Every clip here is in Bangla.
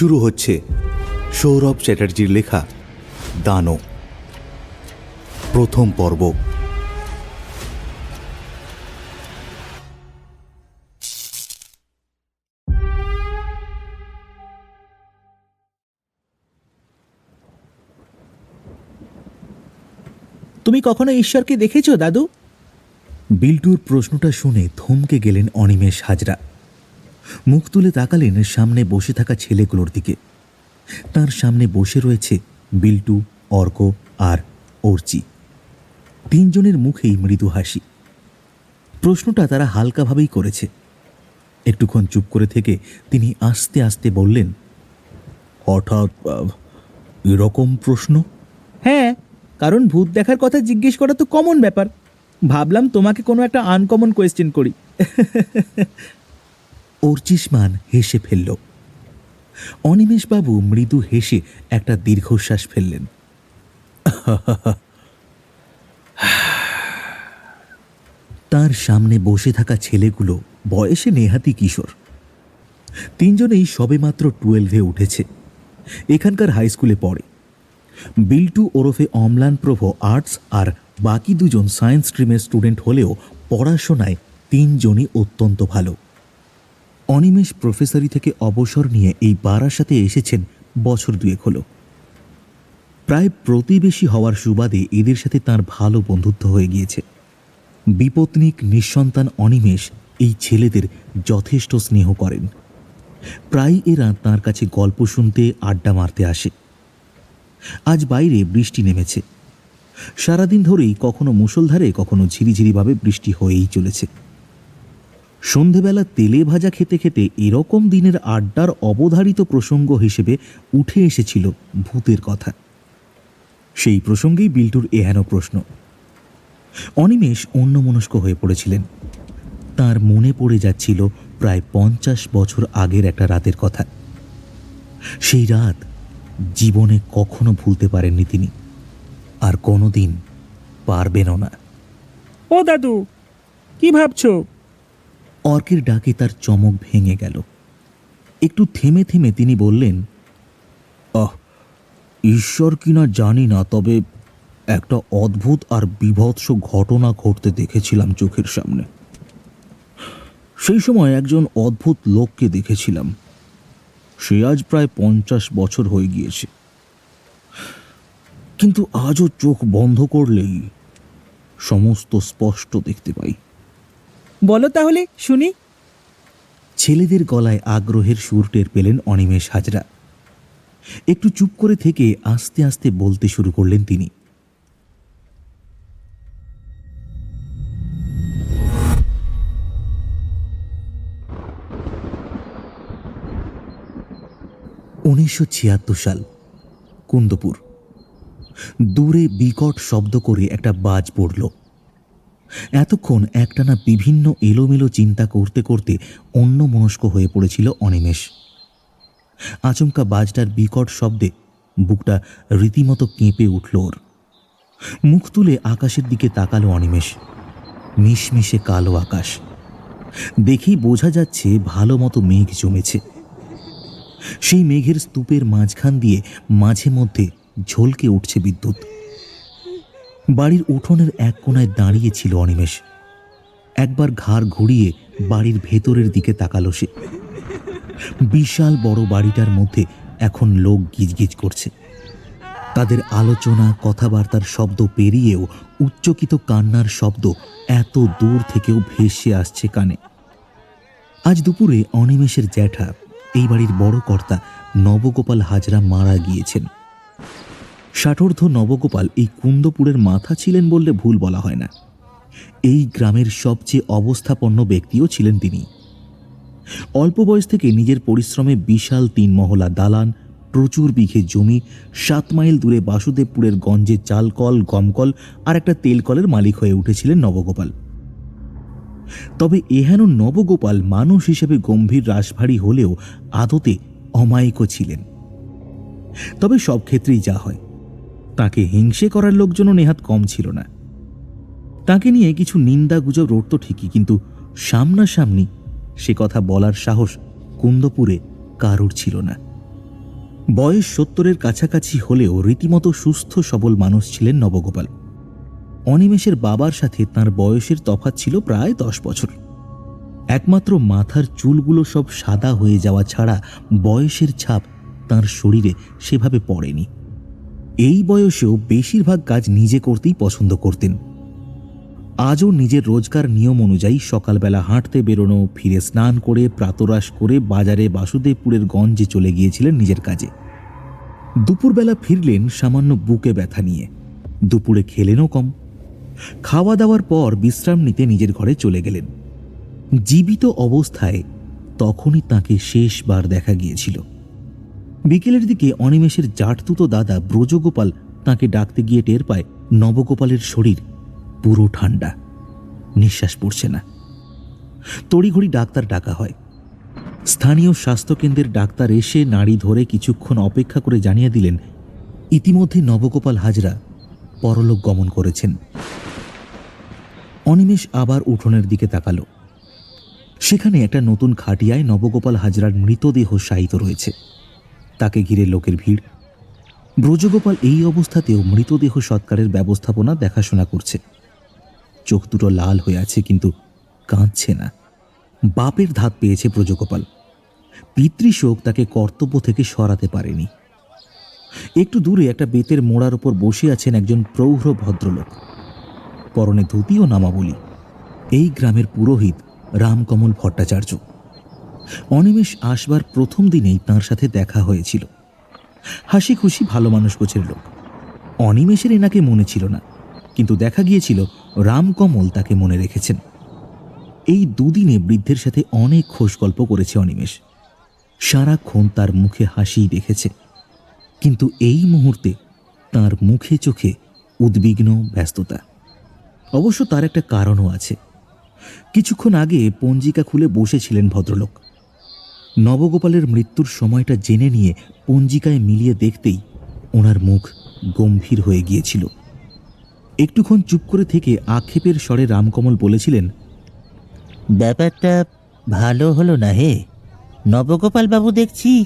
শুরু হচ্ছে সৌরভ চ্যাটার্জির লেখা দানো প্রথম পর্ব। তুমি কখনো ঈশ্বরকে দেখেছ দাদু? বিল্টুর প্রশ্নটা শুনে থমকে গেলেন অনিমেষ হাজরা। মুখ তুলে তাকালেন সামনে বসে থাকা ছেলেগুলোর দিকে। তার সামনে বসে রয়েছে বিল্টু, অর্ক আর অর্চি। তিনজনের মুখেই মৃদু হাসি। প্রশ্নটা তারা হালকাভাবেই করেছে। একটুক্ষণ চুপ করে থেকে তিনি আস্তে আস্তে বললেন, হঠাৎ এরকম প্রশ্ন? হ্যাঁ কারণ ভূত দেখার কথা জিজ্ঞেস করা তো কমন ব্যাপার। ভাবলাম তোমাকে কোনো একটা আনকমন কোয়েশ্চেন করি। অর্চিসমান হেসে ফেলল। অনিমেষবাবু মৃদু হেসে একটা দীর্ঘশ্বাস ফেললেন। তার সামনে বসে থাকা ছেলেগুলো বয়সে নেহাতি কিশোর। তিনজনেই সবেমাত্র টুয়েলভে উঠেছে। এখানকার হাই স্কুলে পড়ে। বিল্টু ওরফে অম্লান প্রভ আর্টস আর বাকি দুজন সায়েন্স স্ট্রিমের স্টুডেন্ট হলেও পড়াশোনায় তিনজনই অত্যন্ত ভালো। অনিমেষ প্রফেসরি থেকে অবসর নিয়ে এই বারাসাতে এসেছেন বছর দুয়েক হলো। প্রায় প্রতিবেশী হওয়ার সুবাদে এদের সাথে তার ভালো বন্ধুত্ব হয়ে গিয়েছে। বিপত্নিক নিঃসন্তান অনিমেষ এই ছেলেদের যথেষ্ট স্নেহ করেন। প্রায় এরা তার কাছে গল্প শুনতে, আড্ডা মারতে আসে। আজ বাইরে বৃষ্টি নেমেছে। সারাদিন ধরেই কখনো মুষলধারে, কখনো ঝিরিঝিরিভাবে বৃষ্টি হয়েই চলেছে। সন্ধেবেলা তেলে ভাজা খেতে খেতে এরকম দিনের আড্ডার অবধারিত প্রসঙ্গ হিসেবে উঠে এসেছিল ভূতের কথা। সেই প্রসঙ্গেই বিল্টুর এহেন প্রশ্ন। অনিমেষ অন্যমনস্ক হয়ে পড়েছিলেন। তার মনে পড়ে যাচ্ছিল প্রায় পঞ্চাশ বছর আগের একটা রাতের কথা। সেই রাত জীবনে কখনো ভুলতে পারেননি তিনি। আর কোনোদিন পারবেনও না। ও দাদু, কি ভাবছ? অর্কের ডাকে তার চমক ভেঙে গেল। একটু থেমে থেমে তিনি বললেন, আহ, ঈশ্বর কিনা জানি না, তবে একটা অদ্ভুত আর বিভৎস ঘটনা ঘটতে দেখেছিলাম চোখের সামনে। সেই সময় একজন অদ্ভুত লোককে দেখেছিলাম। সে আজ প্রায় পঞ্চাশ বছর হয়ে গিয়েছে। কিন্তু আজও চোখ বন্ধ করলেই সমস্ত স্পষ্ট দেখতে পাই। বলো তাহলে, শুনি। ছেলেদের গলায় আগ্রহের সুর টের পেলেন অনিমেষ হাজরা। একটু চুপ করে থেকে আস্তে আস্তে বলতে শুরু করলেন তিনি। উনিশশো ছিয়াত্তর সাল, কুন্দপুর। দূরে বিকট শব্দ করে একটা বাজ পড়ল। এতক্ষণ একটানা বিভিন্ন এলোমেলো চিন্তা করতে করতে অন্য মনস্ক হয়ে পড়েছিল অনিমেষ। আচমকা বাজটার বিকট শব্দে বুকটা রীতিমতো কেঁপে উঠল ওর। মুখ তুলে আকাশের দিকে তাকালো অনিমেষ। মিশমিশে কালো আকাশ। দেখেই বোঝা যাচ্ছে ভালো মতো মেঘ জমেছে। সেই মেঘের স্তূপের মাঝখান দিয়ে মাঝে মধ্যে ঝলকে উঠছে বিদ্যুৎ। বাড়ির উঠোনের এক কোনায় দাঁড়িয়ে ছিল অনিমেষ। একবার ঘাড় ঘুরিয়ে বাড়ির ভেতরের দিকে তাকালো সে। বিশাল বড় বাড়িটার মধ্যে এখন লোক গিজগিজ করছে। তাদের আলোচনা, কথাবার্তার শব্দ পেরিয়েও উচ্চকিত কান্নার শব্দ এত দূর থেকেও ভেসে আসছে কানে। আজ দুপুরে অনিমেষের জ্যাঠা, এই বাড়ির বড় কর্তা নবগোপাল হাজরা মারা গিয়েছেন। ষাটোর্ধ নবগোপাল এই কুন্দপুরের মাথা ছিলেন বললে ভুল বলা হয় না। এই গ্রামের সবচেয়ে অবস্থাপন্ন ব্যক্তিও ছিলেন তিনি। অল্প বয়স থেকে নিজের পরিশ্রমে বিশাল তিন মহলা দালান, প্রচুর বিঘে জমি, সাত মাইল দূরে বাসুদেবপুরের গঞ্জে চালকল, গমকল আর একটা তেলকলের মালিক হয়ে উঠেছিলেন নবগোপাল। তবে এহেন নবগোপাল মানুষ হিসেবে গম্ভীর রাশভারী হলেও আদতে অমায়িকও ছিলেন। তবে সব ক্ষেত্রেই যা হয়। তাকে হিংসে করার লোকজনও নেহাত কম ছিল না। তাকে নিয়ে কিছু নিন্দা গুজব রটত ঠিকই, কিন্তু সামনাসামনি সে কথা বলার সাহস কুন্দপুরে কারুর ছিল না। বয়স সত্তরের কাছাকাছি হলেও রীতিমতো সুস্থ সবল মানুষ ছিলেন নবগোপাল। অনিমেষের বাবার সাথে তার বয়সের তফাত ছিল প্রায় দশ বছর। একমাত্র মাথার চুলগুলো সব সাদা হয়ে যাওয়া ছাড়া বয়সের ছাপ তার শরীরে সেভাবে পড়েনি। এই বয়সেও বেশিরভাগ কাজ নিজে করতেই পছন্দ করতেন। আজও নিজের রোজকার নিয়ম অনুযায়ী সকালবেলা হাঁটতে বেরোনো, ফিরে স্নান করে, প্রাতরাশ করে বাজারে বাসুদেবপুরের গঞ্জে চলে গিয়েছিলেন নিজের কাজে। দুপুরবেলা ফিরলেন সামান্য বুকে ব্যথা নিয়ে। দুপুরে খেলেনও কম। খাওয়া দাওয়ার পর বিশ্রাম নিতে নিজের ঘরে চলে গেলেন। জীবিত অবস্থায় তখনই তাকে শেষবার দেখা গিয়েছিল। বিকেলের দিকে অনিমেষের জাটতুতো দাদা ব্রজগোপাল তাকে ডাকতে গিয়ে টের পায় নবগোপালের শরীর পুরো ঠান্ডা। নিঃশ্বাস পড়ছে না। তড়িঘড়ি ডাক্তার ডাকা হয়। স্থানীয় স্বাস্থ্যকেন্দ্রের ডাক্তার এসে নাড়ি ধরে কিছুক্ষণ অপেক্ষা করে জানিয়ে দিলেন, ইতিমধ্যে নবগোপাল হাজরা পরলোক গমন করেছেন। অনিমেষ আবার উঠোনের দিকে তাকালো। সেখানে একটা নতুন খাটিয়ায় নবগোপাল হাজরার মৃতদেহ শায়িত রয়েছে। তাকে ঘিরে লোকের ভিড়। ব্রজগোপাল এই অবস্থাতেও মৃতদেহ সৎকারের ব্যবস্থাপনা দেখাশোনা করছে। চোখ দুটো লাল হয়ে আছে, কিন্তু কাঁদছে না। বাপের ধাত পেয়েছে ব্রজগোপাল। পিতৃশোক তাকে কর্তব্য থেকে সরাতে পারেনি। একটু দূরে একটা বেতের মোড়ার উপর বসে আছেন একজন প্রৌঢ় ভদ্রলোক। পরনে ধুতি ও নামাবলী। এই গ্রামের পুরোহিত রামকমল ভট্টাচার্য। অনিমেষ আসবার প্রথম দিনেই তাঁর সাথে দেখা হয়েছিল। হাসি খুশি ভালো মানুষ গোছের লোক। অনিমেষের এনাকে মনে ছিল না, কিন্তু দেখা গিয়েছিল রামকমল তাকে মনে রেখেছেন। এই দুদিনে বৃদ্ধের সাথে অনেক খোশ গল্প করেছে অনিমেষ। সারাক্ষণ তার মুখে হাসিই দেখেছে। কিন্তু এই মুহূর্তে তার মুখে চোখে উদ্বিগ্ন ব্যস্ততা। অবশ্য তার একটা কারণও আছে। কিছুক্ষণ আগে পঞ্জিকা খুলে বসেছিলেন ভদ্রলোক। নবগোপালের মৃত্যুর সময়টা জেনে নিয়ে পঞ্জিকায় মিলিয়ে দেখতেই ওনার মুখ গম্ভীর হয়ে গিয়েছিল। একটুক্ষণ চুপ করে থেকে আক্ষেপের স্বরে রামকমল বলেছিলেন ব্যাপারটা ভালো হলো না হে। নবগোপালবাবু দেখছি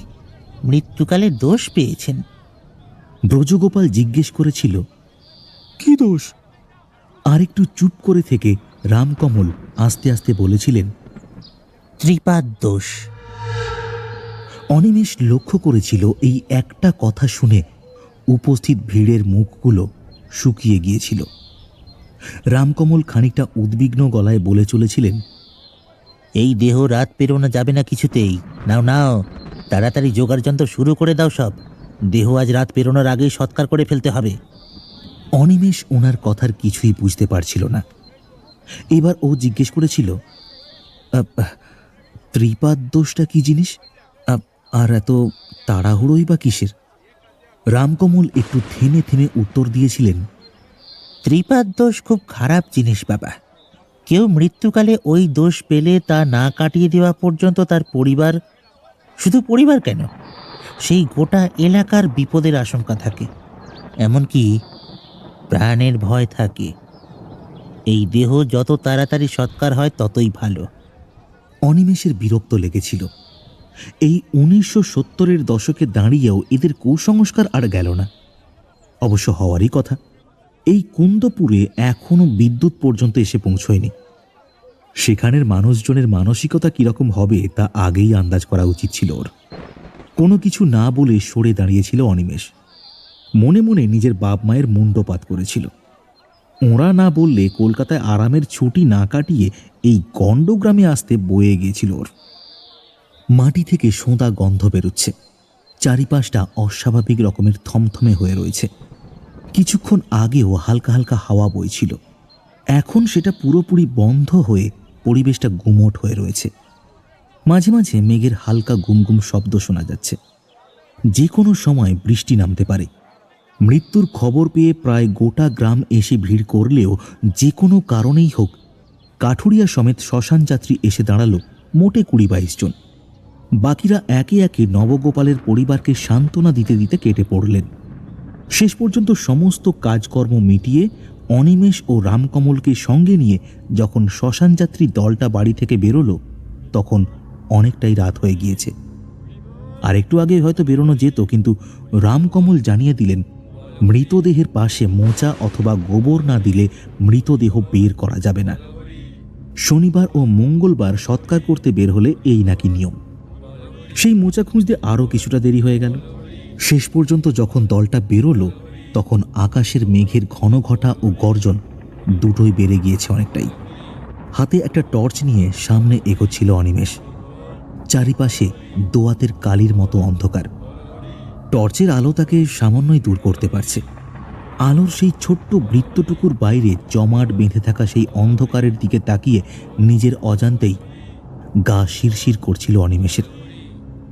মৃত্যুকালে দোষ পেয়েছেন। ব্রজগোপাল জিজ্ঞেস করেছিল কি দোষ? আর একটু চুপ করে থেকে রামকমল আস্তে আস্তে বলেছিলেন ত্রিপাদ দোষ। অনিমেষ লক্ষ্য করেছিল এই একটা কথা শুনে উপস্থিত ভিড়ের মুখগুলো শুকিয়ে গিয়েছিল। রামকমল খানিকটা উদ্বিগ্ন গলায় বলে চলেছিলেন এই দেহ রাত পেরোনো যাবে না কিছুতেই। নাও নাও তাড়াতাড়ি জোগাড় যন্ত্র শুরু করে দাও সব। দেহ আজ রাত পেরোনোর আগেই সৎকার করে ফেলতে হবে। অনিমেষ ওনার কথার কিছুই বুঝতে পারছিল না। এবার ও জিজ্ঞেস করেছিল "আহ, আহ, ত্রিপাদ দোষটা কি জিনিস? আর এত তাড়াহুড়োই বা কিসের? রামকমল একটু থেমে থেমে উত্তর দিয়েছিলেন, ত্রিপাদ দোষ খুব খারাপ জিনিস, বাবা। কেউ মৃত্যুকালে ওই দোষ পেলে তা না কাটিয়ে দেওয়া পর্যন্ত তার পরিবার শুধু পরিবার কেন? সেই গোটা এলাকার বিপদের আশঙ্কা থাকে। এমনকি প্রাণের ভয় থাকে। এই দেহ যত তাড়াতাড়ি সৎকার হয় ততই ভালো অনিমেষের বিরক্ত লেগেছিল। এই উনিশশো সত্তরের দশকে দাঁড়িয়েও এদের কুসংস্কার আর গেল না। অবশ্য হওয়ারই কথা, এই কুন্দপুরে এখনও বিদ্যুৎ পর্যন্ত এসে পৌঁছয়নি। সেখানের মানুষজনের মানসিকতা কীরকম হবে তা আগেই আন্দাজ করা উচিত ছিল ওর। কোনো কিছু না বলে সরে দাঁড়িয়েছিল অনিমেষ। মনে মনে নিজের বাপ মায়ের মুন্ডপাত করেছিল। ওরা না বললে কলকাতায় আরামের ছুটি না কাটিয়ে এই গণ্ডগ্রামে আসতে বয়ে গিয়েছিল ওর। মাটি থেকে সোঁদা গন্ধ বেরোচ্ছে। চারিপাশটা অস্বাভাবিক রকমের থমথমে হয়ে রয়েছে। কিছুক্ষণ আগেও হালকা হালকা হাওয়া বইছিল। এখন সেটা পুরোপুরি বন্ধ হয়ে পরিবেশটা গুমোট হয়ে রয়েছে। মাঝে মাঝে মেঘের হালকা গুমগুম শব্দ শোনা যাচ্ছে। যে কোনো সময় বৃষ্টি নামতে পারে। মৃত্যুর খবর পেয়ে প্রায় গোটা গ্রাম এসে ভিড় করলেও যে কোনো কারণেই হোক, কাঠুরিয়া সমেত শ্মশান যাত্রী এসে দাঁড়াল মোটে কুড়ি বাইশ জন। বাকিরা একে একে নবগোপালের পরিবারকে সান্ত্বনা দিতে দিতে কেটে পড়লেন। শেষ পর্যন্ত সমস্ত কাজকর্ম মিটিয়ে অনিমেষ ও রামকমলকে সঙ্গে নিয়ে যখন শ্মশান যাত্রী দলটা বাড়ি থেকে বেরোলো, তখন অনেকটাই রাত হয়ে গিয়েছে। আর একটু আগে হয়তো বেরোনো যেত, কিন্তু রামকমল জানিয়ে দিলেন, মৃতদেহের পাশে মোচা অথবা গোবর না দিলে মৃতদেহ বের করা যাবে না। শনিবার ও মঙ্গলবার সৎকার করতে বের হলে এই নাকি নিয়ম। সেই মোচা খুঁজতে আরও কিছুটা দেরি হয়ে গেল। শেষ পর্যন্ত যখন দলটা বেরোলো, তখন আকাশের মেঘের ঘন ঘটা ও গর্জন দুটোই বেড়ে গিয়েছে অনেকটাই। হাতে একটা টর্চ নিয়ে সামনে এগোচ্ছিল অনিমেষ। চারিপাশে দোয়াতের কালির মতো অন্ধকার। টর্চের আলো তাকে সামান্যই দূর করতে পারছে। আলোর সেই ছোট্ট বৃত্তটুকুর বাইরে জমাট বেঁধে থাকা সেই অন্ধকারের দিকে তাকিয়ে নিজের অজান্তেই গা শিরশির করছিল অনিমেষের।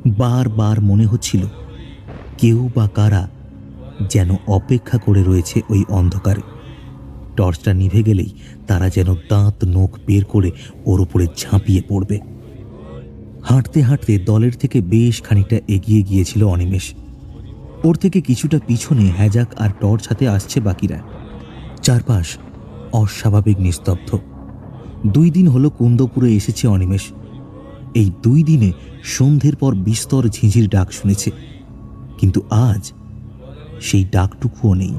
বারবার মনে হচ্ছিল, কেউ বা কারা যেন অপেক্ষা করে রয়েছে ওই অন্ধকারে। টর্চটা নিভে গেলেই তারা যেন দাঁত নখ বের করে ওর উপরে ঝাঁপিয়ে পড়বে। হাঁটতে হাঁটতে দলের থেকে বেশ খানিকটা এগিয়ে গিয়েছিল অনিমেষ। ওর থেকে কিছুটা পিছনে হ্যাজাক আর টর্চ হাতে আসছে বাকিরা। চারপাশ অস্বাভাবিক নিস্তব্ধ। দুই দিন হলো কুন্দপুরে এসেছে অনিমেষ। এই দুই দিনে সন্ধ্যের পর বিস্তর ঝিঁঝির ডাক শুনেছে। কিন্তু আজ সেই ডাকটুকুও নেই।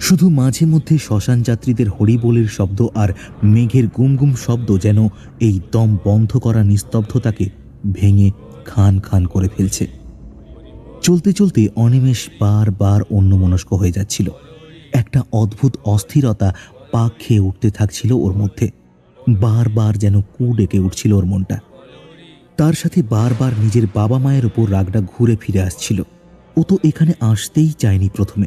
শুধু মাঝে মধ্যে শ্মশান যাত্রীদের হরিবোলের শব্দ আর মেঘের গুমগুম শব্দ যেন এই দম বন্ধ করা নিস্তব্ধতাকে ভেঙে খান খান করে ফেলছে। চলতে চলতে অনিমেষ বারবার অন্যমনস্ক হয়ে যাচ্ছিল। একটা অদ্ভুত অস্থিরতা পাক খেয়ে উঠতে থাকছিল ওর মধ্যে। বারবার যেন কু ডেকে উঠছিল ওর মনটা। তার সাথে বারবার নিজের বাবা মায়ের ওপর রাগটা ঘুরে ফিরে আসছিল। ও তো এখানে আসতেই চায়নি প্রথমে।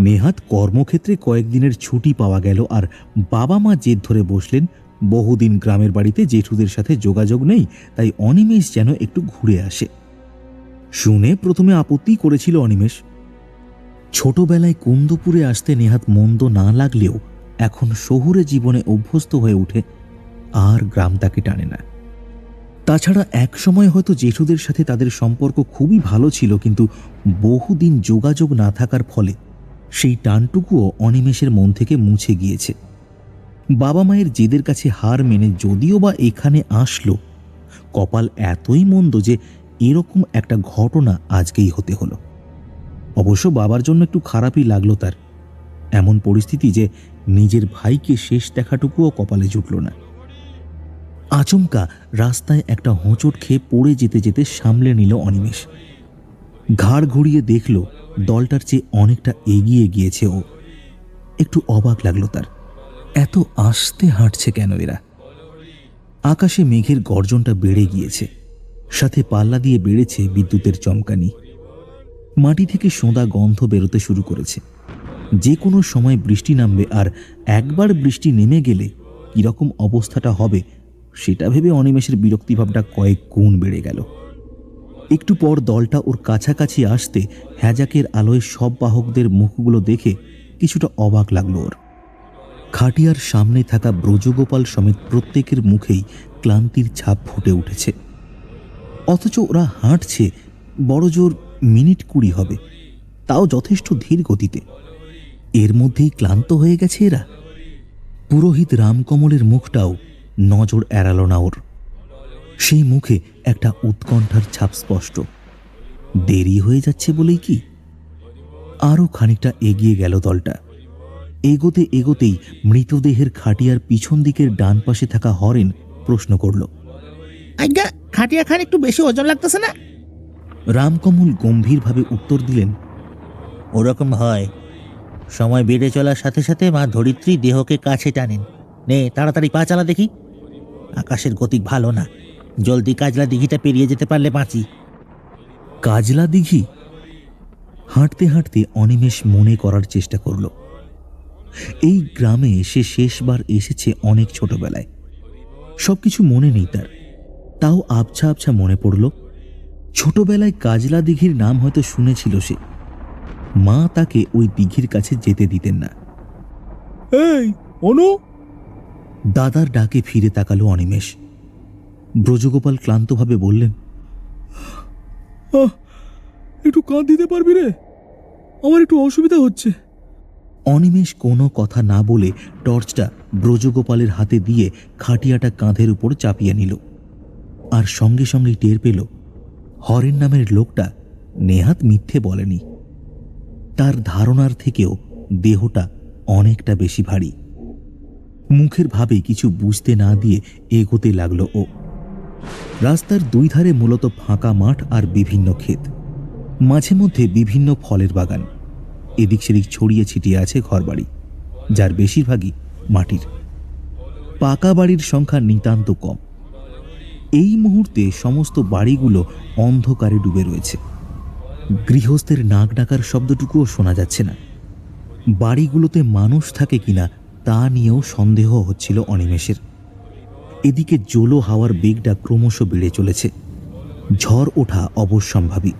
নেহাত কর্মক্ষেত্রে কয়েকদিনের ছুটি পাওয়া গেল আর বাবা মা জেদ ধরে বসলেন, বহুদিন গ্রামের বাড়িতে জেঠুদের সাথে যোগাযোগ নেই, তাই অনিমেষ যেন একটু ঘুরে আসে। শুনে প্রথমে আপত্তি করেছিল অনিমেষ। ছোটবেলায় কুন্দপুরে আসতে নেহাত মন্দ না লাগলেও এখন শহুরে জীবনে অভ্যস্ত হয়ে উঠে আর গ্রাম তাকে টানে না। তাছাড়া এক সময় হয়তো জেঠুদের সাথে তাদের সম্পর্ক খুবই ভালো ছিল, কিন্তু বহুদিন যোগাযোগ না থাকার ফলে সেই টানটুকুও অনিমেষের মন থেকে মুছে গিয়েছে। বাবা মায়ের জেদের কাছে হার মেনে যদিও বা এখানে আসলো, কপাল এতই মন্দ যে এরকম একটা ঘটনা আজকেই হতে হলো। অবশ্য বাবার জন্য একটু খারাপই লাগল তার। এমন পরিস্থিতি যে নিজের ভাইকে শেষ দেখাটুকুও কপালে জুটল না। আচমকা রাস্তায় একটা হোঁচট খেয়ে পড়ে যেতে যেতে সামলে নিল অনিমেষ। ঘাড় ঘুরিয়ে দেখল দলটার চেয়ে অনেকটা এগিয়ে গিয়েছে ও। একটু অবাক লাগল তার। এত আস্তে হাঁটছে কেন এরা? আকাশে মেঘের গর্জনটা বেড়ে গিয়েছে। সাথে পাল্লা দিয়ে বেড়েছে বিদ্যুতের চমকানি। মাটি থেকে সোঁদা গন্ধ বেরোতে শুরু করেছে। যে কোনো সময় বৃষ্টি নামবে আর একবার বৃষ্টি নেমে গেলে কীরকম অবস্থাটা হবে সেটা ভেবে অনিমেষের বিরক্তিভাবটা কয়েক গুণ বেড়ে গেল। একটু পর দলটা ওর কাছাকাছি আসতে হ্যাজাকের আলোয় সব বাহকদের মুখগুলো দেখে কিছুটা অবাক লাগল ওর। খাটিয়ার সামনে থাকা ব্রজগোপাল সমেত প্রত্যেকের মুখেই ক্লান্তির ছাপ ফুটে উঠেছে। অথচ ওরা হাঁটছে, বড় জোর মিনিট কুড়ি হবে, তাও যথেষ্ট ধীর গতিতে। এর মধ্যেই ক্লান্ত হয়ে গেছে এরা। পুরোহিত রামকমলের মুখটাও নজর এড়াল না ওর। সেই মুখে একটা উৎকণ্ঠার ছাপ স্পষ্ট। দেরি হয়ে যাচ্ছে বলেই কি? আরও খানিকটা এগিয়ে গেল দলটা। এগোতে এগোতেই মৃতদেহের খাটিয়ার পিছন দিকের ডান পাশে থাকা হরেন প্রশ্ন করল আজ্ঞা খাটিয়া খান একটু বেশি ওজন লাগতেছে না? রামকমল গম্ভীরভাবে উত্তর দিলেন ওরকম হয়। সময় বেড়ে চলার সাথে সাথে মা ধরিত্রী দেহকে কাছে টানেন। নে তাড়াতাড়ি পা চালা দেখি। আকাশের গতিক ভালো না। জলদি কাজলা দিঘিটা পেরিয়ে যেতে পারলে বাঁচি। কাজলা দিঘি? হাঁটতে হাঁটতে অনিমেষ মনে করার চেষ্টা করল। এই গ্রামে সে শেষবার এসেছে অনেক ছোটবেলায়। সবকিছু মনে নেই তার। তাও আবছা আবছা মনে পড়ল। ছোটবেলায় কাজলা দিঘির নাম হয়তো শুনেছিল সে। মা তাকে ওই দিঘির কাছে যেতে দিতেন না। এই অনু! দাদার ডাকে ফিরে তাকালো অনিমেষ। ব্রজগোপাল ক্লান্তভাবে বললেন একটু কাঁধ দিতে পারবি রে? আমার একটু অসুবিধা হচ্ছে। অনিমেষ কোনো কথা না বলে টর্চটা ব্রজগোপালের হাতে দিয়ে খাটিয়াটা কাঁধের উপর চাপিয়ে নিল। আর সঙ্গে সঙ্গেই টের পেল হরেন নামের লোকটা নেহাত মিথ্যে বলেনি। তার ধারণার থেকেও দেহটা অনেকটা বেশি ভারী। মুখের ভাবে কিছু বুঝতে না দিয়ে এগোতে লাগল ও। রাস্তার দুই ধারে মূলত ফাঁকা মাঠ আর বিভিন্ন ক্ষেত। মাঝে মধ্যে বিভিন্ন ফলের বাগান। এদিক সেদিক ছড়িয়ে ছিটিয়ে আছে ঘরবাড়ি, যার বেশিরভাগই মাটির। পাকা বাড়ির সংখ্যা নিতান্ত কম। এই মুহূর্তে সমস্ত বাড়িগুলো অন্ধকারে ডুবে রয়েছে। গৃহস্থের নাক ডাকার শব্দটুকুও শোনা যাচ্ছে না। বাড়িগুলোতে মানুষ থাকে কিনা তা নিয়েও সন্দেহ হচ্ছিল অনিমেষের। এদিকে জোলো হাওয়ার বেগটা ক্রমশ বেড়ে চলেছে। ঝড় ওঠা অবশ্যম্ভাবী।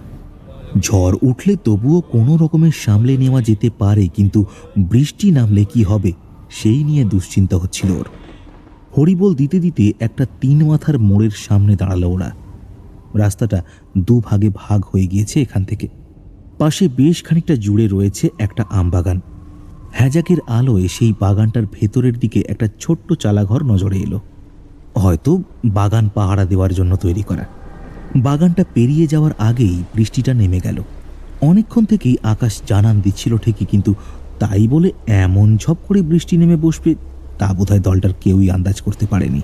ঝড় উঠলে তবুও কোনো রকমের সামলে নেওয়া যেতে পারে, কিন্তু বৃষ্টি নামলে কি হবে, সেই নিয়ে দুশ্চিন্তা হচ্ছিল ওর। হরিবোল দিতে দিতে একটা তিন মাথার মোড়ের সামনে দাঁড়াল ওরা। রাস্তাটা দুভাগে ভাগ হয়ে গিয়েছে এখান থেকে। পাশে বেশ খানিকটা জুড়ে রয়েছে একটা আমবাগান। হ্যাজাকের আলোয় সেই বাগানটার ভেতরের দিকে একটা ছোট্ট চালাঘর নজরে এলো। হয়তো বাগান পাহারা দেওয়ার জন্য তৈরি করা। বাগানটা পেরিয়ে যাওয়ার আগেই বৃষ্টিটা নেমে গেল। অনেকক্ষণ থেকেই আকাশ জানান দিচ্ছিল ঠিকই, কিন্তু তাই বলে এমন ঝপ করে বৃষ্টি নেমে বসবে তা বোধহয় দলটার কেউই আন্দাজ করতে পারেনি।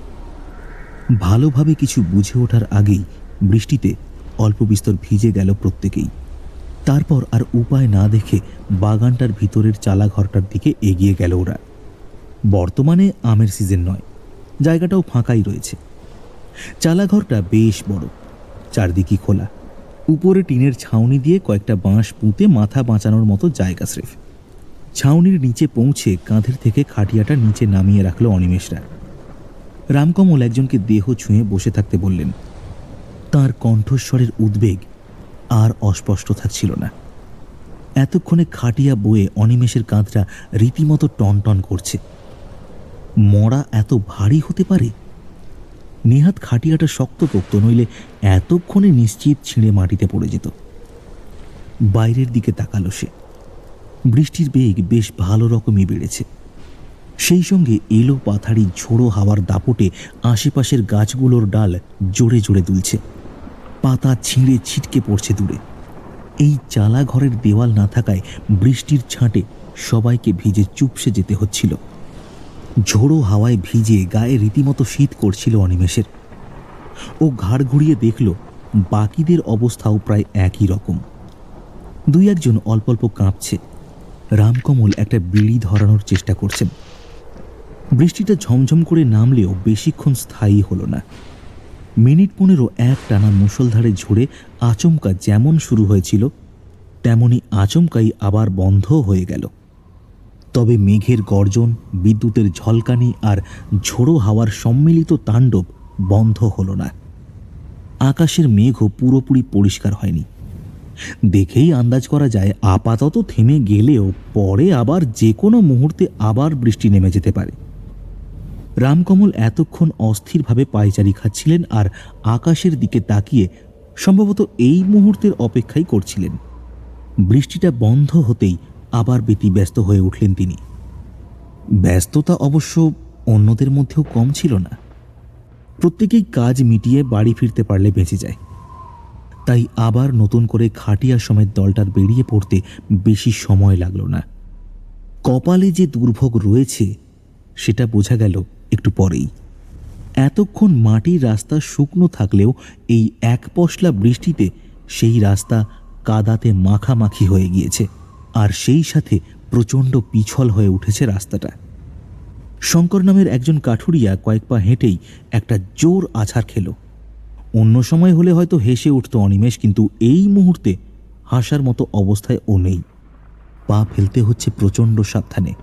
ভালোভাবে কিছু বুঝে ওঠার আগেই বৃষ্টিতে অল্প বিস্তর ভিজে গেল প্রত্যেকেই। তারপর আর উপায় না দেখে বাগানটার ভিতরের চালাঘরটার দিকে এগিয়ে গেল ওরা। বর্তমানে আমের সিজন নয়, জায়গাটাও ফাঁকাই রয়েছে। চালাঘরটা বেশ বড় চারদিকই খোলা। উপরে টিনের ছাউনি দিয়ে কয়েকটা বাঁশ পুঁতে মাথা বাঁচানোর মতো জায়গা স্রেফ। ছাউনির নিচে পৌঁছে কাঁধের থেকে খাটিয়াটা নিচে নামিয়ে রাখল অনিমেষরা। রামকমল একজনকে দেহ ছুঁয়ে বসে থাকতে বললেন, তার কণ্ঠস্বরের উদ্বেগ আর অস্পষ্ট থাকছিল না। এতক্ষণে খাটিয়া বয়ে অনিমেষের কাঁধটা রীতিমতো টনটন করছে। মরা এত ভারী হতে পারে? নেহাত খাটিয়াটা শক্তপোক্ত নইলে এতক্ষণে নিশ্চিত ছিঁড়ে মাটিতে পড়ে যেত। বাইরের দিকে তাকালো সে। বৃষ্টির বেগ বেশ ভালো রকমই বেড়েছে। সেই সঙ্গে এলো পাথাড়ি ঝোড়ো হাওয়ার দাপটে আশেপাশের গাছগুলোর ডাল জোরে জোরে দুলছে। পাতা ছিঁড়ে ছিটকে পড়ছে দূরে। এই চালা ঘরের দেওয়াল না থাকায় বৃষ্টির ছাঁটে সবাইকে ভিজে চুপসে যেতে হচ্ছিল। ঝোড়ো হাওয়ায় ভিজে গায়ে রীতিমতো শীত করছিল অনিমেষের। ও ঘাড় ঘুরিয়ে দেখল, বাকিদের অবস্থাও প্রায় একই রকম। দুই একজন অল্প অল্প কাঁপছে। রামকমল একটা বিড়ি ধরানোর চেষ্টা করছেন। বৃষ্টিটা ঝমঝম করে নামলেও বেশিক্ষণ স্থায়ী হলো না। মিনিট পনেরো এক টানা মুষলধারে ঝরে আচমকা যেমন শুরু হয়েছিল, তেমনি আচমকাই আবার বন্ধ হয়ে গেল। তবে মেঘের গর্জন, বিদ্যুতের ঝলকানি আর ঝোড়ো হাওয়ার সম্মিলিত তাণ্ডব বন্ধ হলো না। আকাশের মেঘও পুরোপুরি পরিষ্কার হয়নি। দেখেই আন্দাজ করা যায়, আপাতত থেমে গেলেও পরে আবার যে কোনো মুহূর্তে আবার বৃষ্টি নেমে যেতে পারে। রামকমল এতক্ষণ অস্থিরভাবে পায়চারি খাচ্ছিলেন আর আকাশের দিকে তাকিয়ে সম্ভবত এই মুহূর্তের অপেক্ষাই করছিলেন। বৃষ্টিটা বন্ধ হতেই আবার ব্যতিব্যস্ত হয়ে উঠলেন তিনি। ব্যস্ততা অবশ্য অন্যদের মধ্যেও কম ছিল না। প্রত্যেকেই কাজ মিটিয়ে বাড়ি ফিরতে পারলে বেঁচে যায়। তাই আবার নতুন করে খাটিয়া সমেত দলটার বেরিয়ে পড়তে বেশি সময় লাগল না। কপালে যে দুর্ভোগ রয়েছে, সেটা বোঝা গেল একটু পরেই। এতক্ষণ মাটির রাস্তা শুকনো থাকলেও এই এক পশলা বৃষ্টিতে সেই রাস্তা কাদাতে মাখামাখি হয়ে গিয়েছে আর সেই সাথে প্রচণ্ড পিছল হয়ে উঠেছে রাস্তাটা। শঙ্কর নামের একজন কাঠুরিয়া কয়েক পা হেঁটেই একটা জোর আছাড় খেল। অন্য সময় হলে হয়তো হেসে উঠত অনিমেষ, কিন্তু এই মুহূর্তে হাসার মতো অবস্থায় ও নেই। পা ফেলতে হচ্ছে প্রচণ্ড সাবধানে।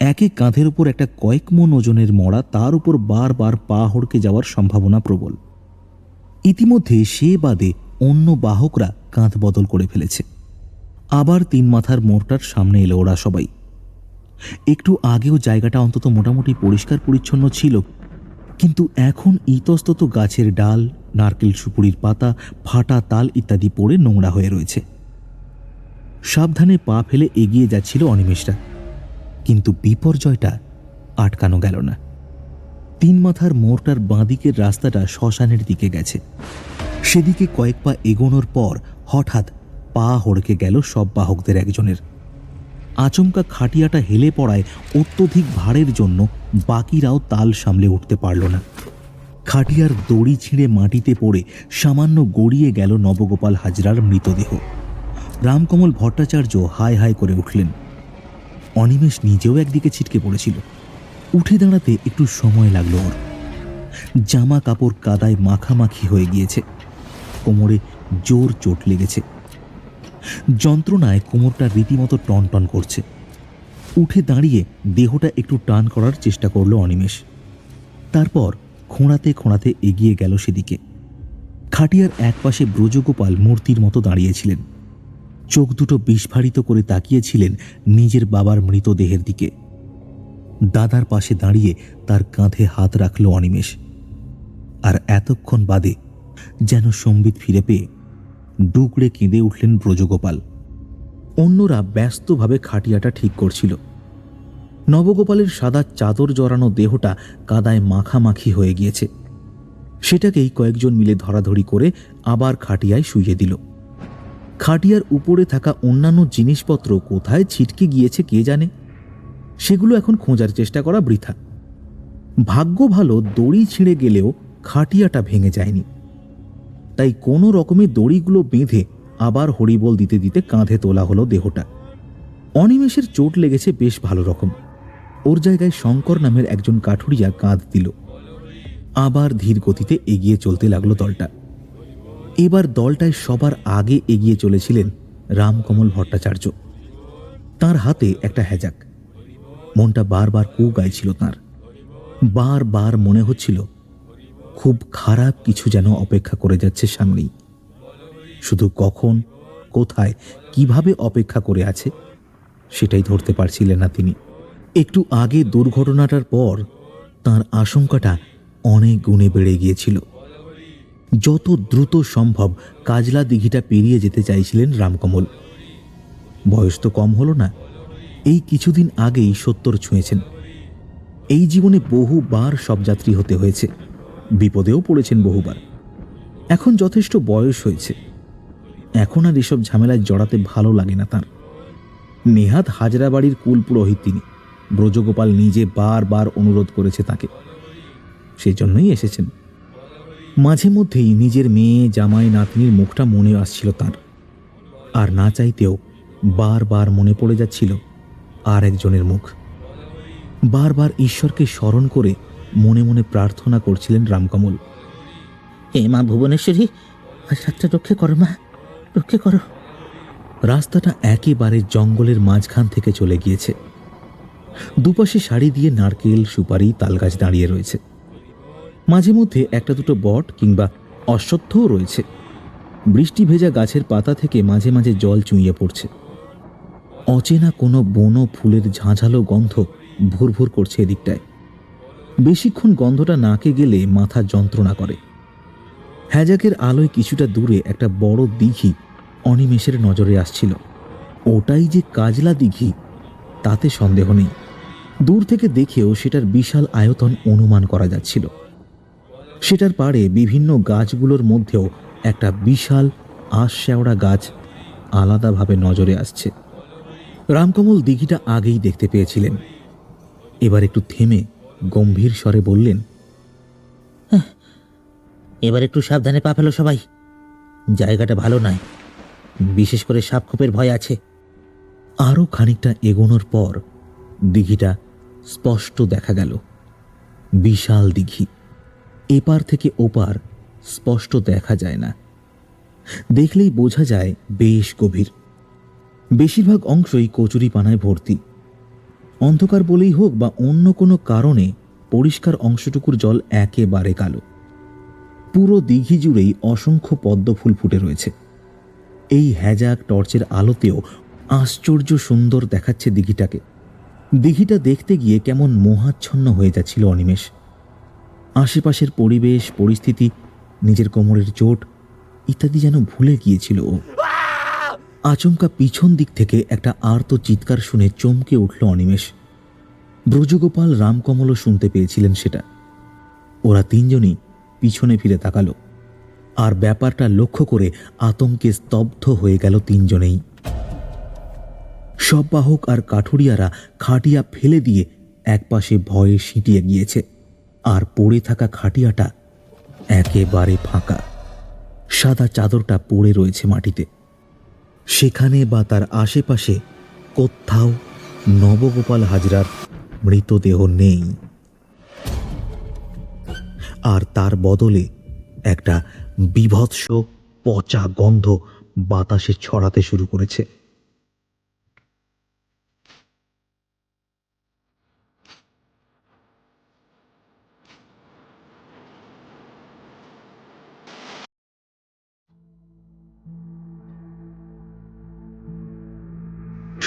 একে কাঁধের উপর একটা কয়েক মন ওজনের মরা তার উপর বারবার পা হড়কে যাওয়ার সম্ভাবনা প্রবল। ইতিমধ্যে সে বাদে অন্য বাহকরা কাঁধ বদল করে ফেলেছে। আবার তিন মাথার মোড়টার সামনে এলো ওরা সবাই। একটু আগেও জায়গাটা অন্তত মোটামুটি পরিষ্কার পরিচ্ছন্ন ছিল, কিন্তু এখন ইতস্তত গাছের ডাল, নারকেল সুপুরির পাতা, ফাটা তাল ইত্যাদি পড়ে নোংরা হয়ে রয়েছে। সাবধানে পা ফেলে এগিয়ে যাচ্ছিল অনিমেষরা। কিন্তু বিপর্যয়টা আটকানো গেল না। তিন মাথার মোড়টার বাঁদিকের রাস্তাটা শ্মশানের দিকে গেছে। সেদিকে কয়েক পা এগোনোর পর হঠাৎ পা হড়কে গেল সব বাহকদের একজনের। আচমকা খাটিয়াটা হেলে পড়ায় অত্যধিক ভারের জন্য বাকিরাও তাল সামলে উঠতে পারল না। খাটিয়ার দড়ি ছিঁড়ে মাটিতে পড়ে সামান্য গড়িয়ে গেল নবগোপাল হাজরার মৃতদেহ। রামকমল ভট্টাচার্য হায় হায় করে উঠলেন। অনিমেষ নিজেও একদিকে ছিটকে পড়েছিল। উঠে দাঁড়াতে একটু সময় লাগল ওর। জামা কাপড় কাদায় মাখামাখি হয়ে গিয়েছে। কোমরে জোর চোট লেগেছে। যন্ত্রণায় কোমরটা রীতিমতো টন টন করছে। উঠে দাঁড়িয়ে দেহটা একটু টান করার চেষ্টা করল অনিমেষ। তারপর খোঁড়াতে খোঁড়াতে এগিয়ে গেল সেদিকে। খাটিয়ার একপাশে ব্রজগোপাল মূর্তির মতো দাঁড়িয়েছিলেন চোখ দুটো বিস্ফারিত করে তাকিয়েছিলেন নিজের বাবার মৃতদেহের দিকে। দাদার পাশে দাঁড়িয়ে তার কাঁধে হাত রাখল অনিমেষ। আর এতক্ষণ বাদে যেন সম্বিত ফিরে পেয়ে ডুকড়ে কেঁদে উঠলেন ব্রজগোপাল। অন্যরা ব্যস্তভাবে খাটিয়াটা ঠিক করছিল। নবগোপালের সাদা চাদর জড়ানো দেহটা কাদায় মাখামাখি হয়ে গিয়েছে। সেটাকেই কয়েকজন মিলে ধরাধরি করে আবার খাটিয়ায় শুইয়ে দিল। খাটিয়ার উপরে থাকা অন্যান্য জিনিসপত্র কোথায় ছিটকে গিয়েছে কে জানে? সেগুলো এখন খোঁজার চেষ্টা করা বৃথা। ভাগ্য ভালো দড়ি ছিঁড়ে গেলেও খাটিয়াটা ভেঙে যায়নি। তাই কোনো রকমে দড়িগুলো বেঁধে আবার হরিবল দিতে দিতে কাঁধে তোলা হলো দেহটা। অনিমেষের চোট লেগেছে বেশ ভালো রকম। ওর জায়গায় শঙ্কর নামের একজন কাঠুরিয়া কাঁধ দিল। আবার ধীর গতিতে এগিয়ে চলতে লাগল দলটা। এবার দলটায় সবার আগে এগিয়ে চলেছিলেন রামকমল ভট্টাচার্য। তার হাতে একটা হ্যাজাক। মনটা বারবার কু গাইছিল তার। বারবার মনে হচ্ছিল, খুব খারাপ কিছু যেন অপেক্ষা করে যাচ্ছে সামনেই। শুধু কখন, কোথায়, কীভাবে অপেক্ষা করে আছে, সেটাই ধরতে পারছিলেন না তিনি। একটু আগে দুর্ঘটনাটার পর তার আশঙ্কাটা অনেক গুণে বেড়ে গিয়েছিল। যত দ্রুত সম্ভব কাজলা দিঘিটা পেরিয়ে যেতে চাইছিলেন রামকমল। বয়স তো কম হলো না। এই কিছুদিন আগেই সত্তর ছুঁয়েছেন। এই জীবনে বহুবার সব যাত্রী হতে হয়েছে। বিপদেও পড়েছেন বহুবার। এখন যথেষ্ট বয়স হয়েছে। এখন আর এসব ঝামেলায় জড়াতে ভালো লাগে না তার। নেহাত হাজরা বাড়ির কুল পুরোহিত তিনি। ব্রজগোপাল নিজে বারবার অনুরোধ করেছে তাকে। সেই জন্যই এসেছেন। মাঝে মধ্যেই নিজের মেয়ে জামাই নাতনির মুখটা মনে আসছিল তার। আর না চাইতেও বারবার মনে পড়ে যাচ্ছিল আর একজনের মুখ। বারবার ঈশ্বরকে স্মরণ করে মনে মনে প্রার্থনা করছিলেন রামকমল। হে মা ভুবনেশ্বরী রাতটা রক্ষে করো মা রক্ষে করো। রাস্তাটা একেবারে জঙ্গলের মাঝখান থেকে চলে গিয়েছে। দুপাশে শাড়ি দিয়ে নারকেল সুপারি তালগাছ দাঁড়িয়ে রয়েছে। মাঝে মধ্যে একটা দুটো বট কিংবা অশ্বত্থও রয়েছে। বৃষ্টি ভেজা গাছের পাতা থেকে মাঝে মাঝে জল চুঁইয়ে পড়ছে। অচেনা কোনো বনো ফুলের ঝাঁঝালো গন্ধ ভুরভুর করছে এদিকটায়। বেশিক্ষণ গন্ধটা নাকে গেলে মাথা যন্ত্রণা করে। হ্যাজাকের আলোয় কিছুটা দূরে একটা বড় দিঘি অনিমেষের নজরে আসছিল। ওটাই যে কাজলা দিঘি, তাতে সন্দেহ নেই। দূর থেকে দেখেও সেটার বিশাল আয়তন অনুমান করা যাচ্ছিল। সেটার পাড়ে বিভিন্ন গাছগুলোর মধ্যেও একটা বিশাল আঁশশ্যাওড়া গাছ আলাদাভাবে নজরে আসছে। রামকমল দিঘিটা আগেই দেখতে পেয়েছিলেন। এবার একটু থেমে গম্ভীর স্বরে বললেন এবার একটু সাবধানে পা ফেলো সবাই। জায়গাটা ভালো নয়। বিশেষ করে সাপখোপের ভয় আছে। আরও খানিকটা এগোনোর পর দিঘিটা স্পষ্ট দেখা গেল। বিশাল দিঘি। এপার থেকে ওপার স্পষ্ট দেখা যায় না। দেখলেই বোঝা যায় বেশ গভীর। বেশিরভাগ অংশই কচুরি পানায় ভর্তি। অন্ধকার বলেই হোক বা অন্য কোনো কারণে পরিষ্কার অংশটুকুর জল একেবারে কালো। পুরো দিঘি জুড়েই অসংখ্য পদ্ম ফুল ফুটে রয়েছে। এই হ্যাজাক টর্চের আলোতেও আশ্চর্য সুন্দর দেখাচ্ছে দিঘিটাকে। দিঘিটা দেখতে গিয়ে কেমন মোহাচ্ছন্ন হয়ে যাচ্ছিল অনিমেষ। আশেপাশের পরিবেশ, পরিস্থিতি, নিজের কোমরের চোট ইত্যাদি যেন ভুলে গিয়েছিল ও। আচমকা পিছন দিক থেকে একটা আর্ত চিৎকার শুনে চমকে উঠল অনিমেষ। ব্রজগোপাল রামকমলও শুনতে পেয়েছিলেন সেটা। ওরা তিনজনই পিছনে ফিরে তাকালো। আর ব্যাপারটা লক্ষ্য করে আতঙ্কে স্তব্ধ হয়ে গেল তিনজনেই। সব বাহক আর কাঠুরিয়ারা খাটিয়া ফেলে দিয়ে একপাশে ভয়ে সিঁটিয়ে গিয়েছে। আর পড়ে থাকা খাটিয়াটা একেবারে ফাঁকা। সাদা চাদরটা পড়ে রয়েছে মাটিতে। সেখানে বা তার আশেপাশে কোথাও নবগোপাল হাজরার মৃতদেহ নেই। আর তার বদলে একটা বিভৎস পচা গন্ধ বাতাসে ছড়াতে শুরু করেছে।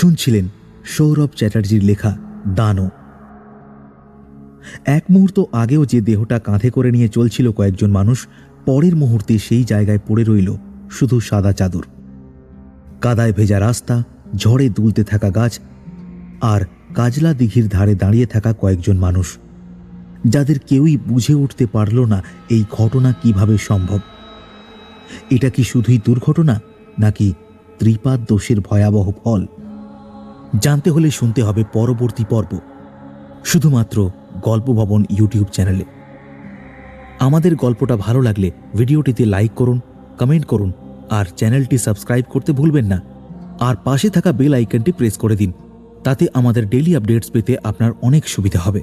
শুনছিলেন সৌরভ চ্যাটার্জির লেখা দানো এক মুহূর্ত আগেও যে দেহটা কাঁধে করে নিয়ে চলছিল কয়েকজন মানুষ, পরের মুহূর্তে সেই জায়গায় পড়ে রইল শুধু সাদা চাদর। কাদায় ভেজা রাস্তা, ঝড়ে দুলতে থাকা গাছ, আর কাজলা দিঘির ধারে দাঁড়িয়ে থাকা কয়েকজন মানুষ, যাদের কেউই বুঝে উঠতে পারল না এই ঘটনা কীভাবে সম্ভব। এটা কি শুধুই দুর্ঘটনা, নাকি ত্রিপাদ দোষের ভয়াবহ ফল? জানতে হলে শুনতে হবে পরবর্তী পর্ব। শুধুমাত্র গল্প ভবন ইউটিউব চ্যানেলে। আমাদের গল্পটা ভালো লাগলে ভিডিওটিতে লাইক করুন, কমেন্ট করুন, আর চ্যানেলটি সাবস্ক্রাইব করতে ভুলবেন না। আর পাশে থাকা বেল আইকনটি প্রেস করে দিন, তাতে আমাদের ডেলি আপডেটস পেতে আপনার অনেক সুবিধা হবে।